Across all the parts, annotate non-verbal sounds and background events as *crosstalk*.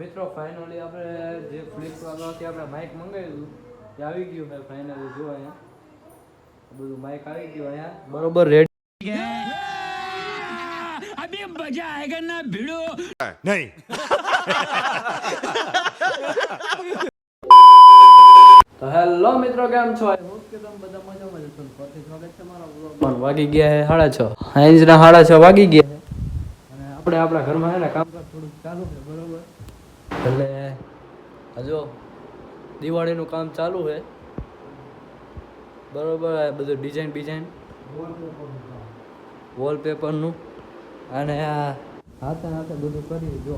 મિત્રો ફાઇનલી આપણે જે ફ્લિપકાર્ટમાંથી આપણે માઇક મંગાવ્યું તે આવી ગયું મેં ફાઇનલી જો અહીંયા. બધું માઇક આવી ગયું અહીંયા. બરોબર રેડી નહીં તો હેલો મિત્રો કેમ છો. વાગી ગયા છે સાડા છ. સાંજના સાડા છ વાગી ગયા અને આપણે આપણા ઘરમાં છે ને કામકાજ થોડુંક ચાલુ છે બરોબર? એટલે હજો દિવાળીનું કામ ચાલુ છે. બરોબર બધું ડિઝાઇન બિઝાઇન વોલપેપરનું અને આ હાથે હાથે બધું કરી જો.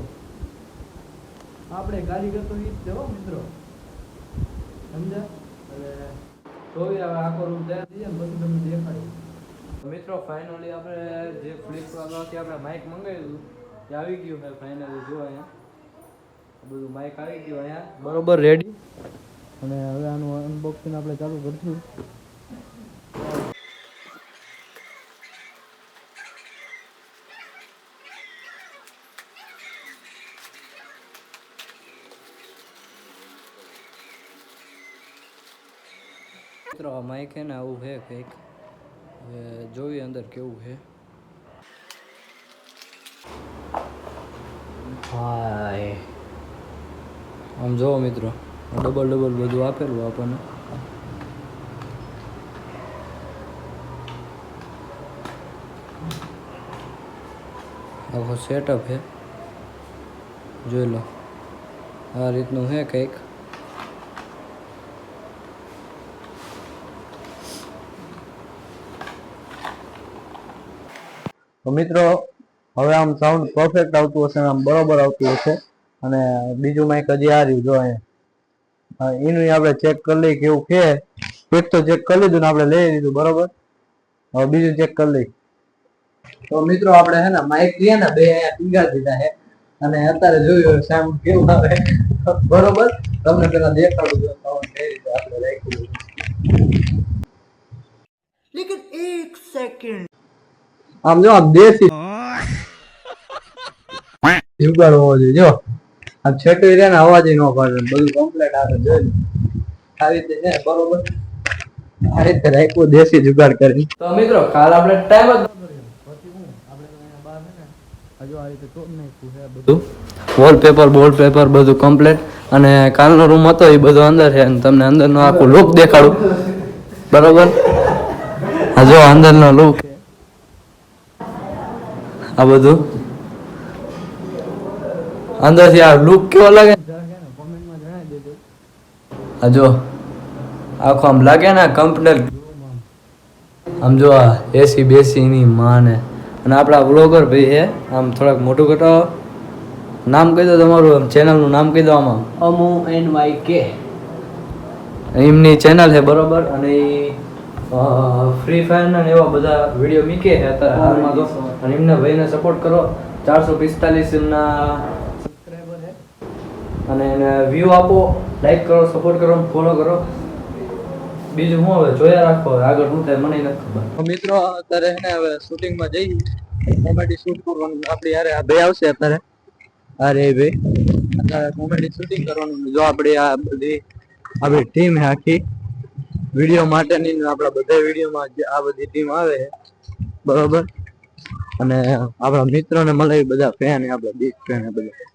આપણે કારીગર તો ઈ જ મિત્રો. સમજ્યા? એટલે જોઈ હવે આખો રૂમ તૈયાર થઈ જાય પછી તમને દેખાડ્યું મિત્રો ફાઇનલી આપણે જે ફ્લિપકાર્ટમાંથી આપણે માઇક મંગાવ્યું હતું. તે આવી ગયું મેં ફાઇનલી જો અહીંયા. બધું માઇક આવી ગયું અહીંયા. બરોબર રેડી અને હવે આનું અનબોક્સિંગ આપણે ચાલુ કરશું. મિત્રો આ માઇક છે ને આવું છે કંઈક. જોઈએ અંદર કેવું છે હાય આમ મિત્રો ડબલ ડબલ બધું આપેલું આપણને. આખો સેટઅપ છે. જોઈ લો, આ રીતનું છે કંઈક. મિત્રો, હવે આમ સાઉન્ડ પરફેક્ટ આવતું હશે આમ બરોબર આવતું હશે. અને બીજું માઇક હજી આ રહ્યું જો અહીંયા. એનું આપણે ચેક કરી લઈએ કેવું કે એક તો ચેક કરી લીધું ને આપણે લઈ લીધું બરોબર? હવે બીજું ચેક કરી લઈએ. તો મિત્રો આપણે હે ને માઇક લઈએ ને બે અહીંયા ટીંગા દીધા હે અને અત્યારે જોયું સાઉન્ડ કેવું આવે. બરોબર? તમને પેલા દેખાડું જો સાઉન્ડ કઈ રીતે આપણે રાખ્યું આમ જો આમ દેશી. *laughs* જુગાડ હોવો જોઈએ જો. આમ છેટું રે ને અવાજ ન પાડે બધું કમ્પ્લેટ આવે જોઈ આવી રીતે છે બરોબર? આ રીતે રાખ્યું દેશી જુગાડ કરી. તો મિત્રો કાલ આપણે ટાઈમ જ પછી હું? આપણે તો અહીંયા બહાર છે ને હજુ આ રીતે તોડ નાખ્યું છે બધું. વોલપેપર વોલપેપર બધું કમ્પ્લેટ અને કાલનો રૂમ હતો એ બધો અંદર છે. અને તમને અંદરનો આખું લુક દેખાડું. બરોબર? હજુ અંદરનો લુક આ બધું. અંદરથી આ લુક કેવો લાગે? આ જો આખો આમ લાગે ને કમ્પ્લેટ આમ જો આ એસી બેસી ની. માને અને આપણા બ્લોગર ભાઈ છે આમ થોડાક મોટું ઘટાડો નામ કહી દો તમારું આમ ચેનલનું નામ કહી દો આમાં. અમુ એન વાય કે. એમની ચેનલ છે બરોબર? અને ફ્રી ફાયર ને એવા બધા વીડિયો મીકે છે અત્યારે હાલમાં તો. અને એમને ભાઈને સપોર્ટ કરો. ચારસો પિસ્તાલીસ એમના અને એને વ્યૂ આપો લાઈક કરો સપોર્ટ કરો ફોલો કરો. બીજું હું હવે? જોયા રાખો આગળ શું થાય મને નથી ખબર. મિત્રો, અત્યારે છે ને હવે શૂટિંગમાં જઈ કોમેડી શૂટ કરવાનું, આપણે યારે આ ભાઈ આવશે અત્યારે. અરે ભાઈ, અત્યારે કોમેડી શૂટિંગ કરવાનું જો આપણે આ બધી, આપણી ટીમ હે આખી વીડિયો માટેની આપણા બધા વિડીયોમાં જે આ બધી ટીમ આવે બરોબર? અને આપણા મિત્રોને મળે બધા ફેન આપણા બિગ ફેન બધા.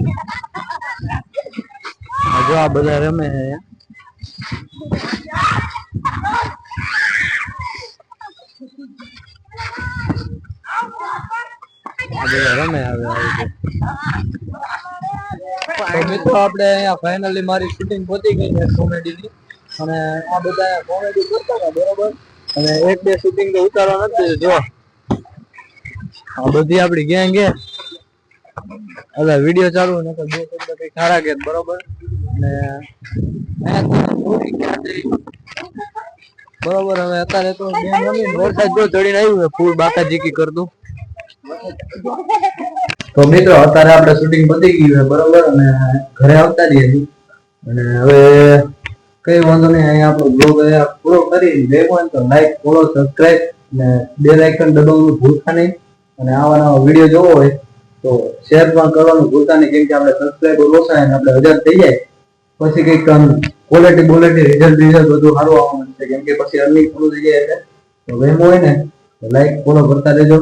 જો આ બધા રમે અને આ બધા કોમેડી કરતા બરોબર? અને એક બે શૂટિંગ તો ઉતારવા નથી, જો. આ બધી આપણી ગેંગ છે. હવે વીડિયો ચાલુ નકર બે કઈ ખારા કે બરોબર? બરોબર, હવે અત્યારે તો વરસાદ જો ચડીને આવ્યું ફૂલ ફૂલ બાકાજીકી કરતું તો મિત્રો, અત્યારે આપણે શૂટિંગ પતી ગયું છે, બરોબર? અને ઘરે આવતા રહીએ અને હવે કઈ વાંધો નહીં, અહીંયા આપણો બ્લોગ પૂરો કરી લેવો તો લાઈક ફોલો સબસ્ક્રાઈબ અને બે લાઇકન દબાવવાનું ભૂલતા નહીં. અને આવા નવા વીડિયો જોવો હોય તો શેર પણ કરવાનું ભૂલતા નહીં, કેમ કે આપણે સબસ્ક્રાઈબર ઓછા અને આપણે હજાર થઈ જાય. પછી કંઈક ક્વોલિટી બોલિટી રિઝલ્ટ રિઝલ્ટ બધું સારું આવવા મળશે કેમ કે પછી અર્નિંગ થોડું થઈ જાય એટલે તો હોય ને લાઈક ફોલો કરતા રહેજો.